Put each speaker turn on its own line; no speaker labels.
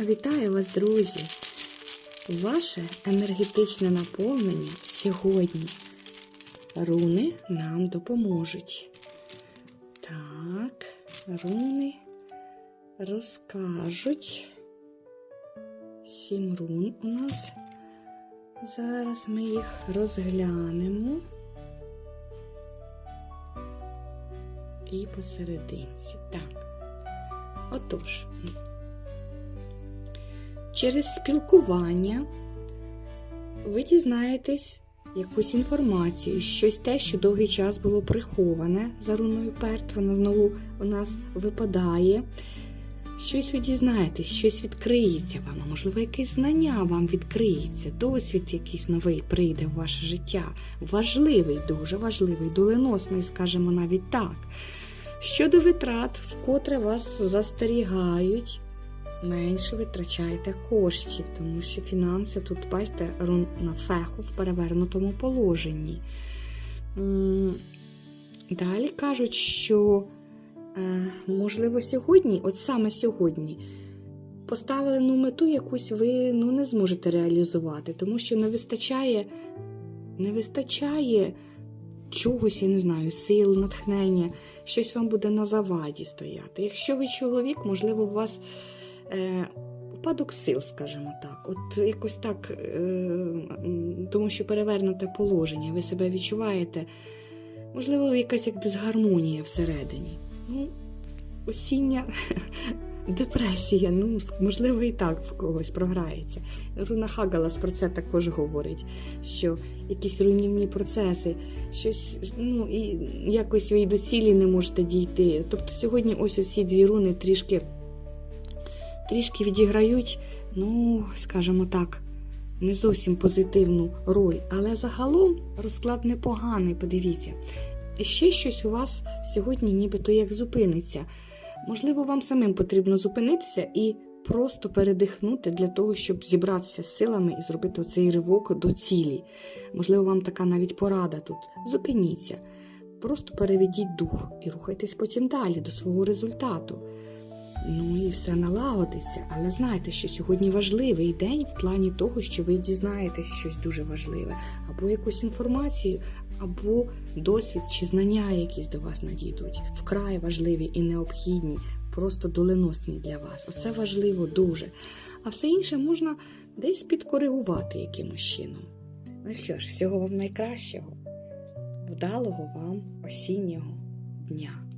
Вітаю вас, друзі! Ваше енергетичне наповнення сьогодні. Руни нам допоможуть. Так, руни розкажуть. Сім рун у нас. Зараз ми їх розглянемо. І посерединці. Так. Отож, через спілкування ви дізнаєтесь якусь інформацію, щось те, що довгий час було приховане за руною перт, вона знову у нас випадає. Щось ви дізнаєтесь, щось відкриється вам, а можливо, якесь знання вам відкриється, досвід якийсь новий прийде в ваше життя. Важливий, дуже важливий, доленосний, скажімо навіть так. Щодо витрат, вкотре вас застерігають, менше витрачайте коштів, тому що фінанси тут, бачите, на феху в перевернутому положенні. Далі кажуть, що е, можливо сьогодні, от саме сьогодні, поставили ну, мету якусь ви ну, не зможете реалізувати, тому що не вистачає, не вистачає чогось, я не знаю, сил, натхнення, щось вам буде на заваді стояти. Якщо ви чоловік, можливо, у вас е, упадок сил, скажімо так. От якось так, е, тому що перевернуте положення, ви себе відчуваєте, можливо, якась як дисгармонія всередині. Ну, осіння депресія, ну, можливо, і так в когось програється. Руна Хагалас про це також говорить, що якісь руйнівні процеси, щось, ну, і якось ви до цілі не можете дійти. Тобто сьогодні ось оці дві руни трішки, трішки відіграють, ну, скажімо так, не зовсім позитивну роль. Але загалом розклад непоганий, подивіться. Ще щось у вас сьогодні нібито як зупиниться. Можливо, вам самим потрібно зупинитися і просто передихнути для того, щоб зібратися з силами і зробити цей ривок до цілі. Можливо, вам така навіть порада тут. Зупиніться, просто переведіть дух і рухайтесь потім далі до свого результату. Ну і все налагодиться, але знайте, що сьогодні важливий день в плані того, що ви дізнаєтесь щось дуже важливе, або якусь інформацію, або досвід чи знання якісь до вас надійдуть. Вкрай важливі і необхідні, просто доленосні для вас. Оце важливо дуже. А все інше можна десь підкоригувати якимось чином. Ну що ж, всього вам найкращого, вдалого вам осіннього дня.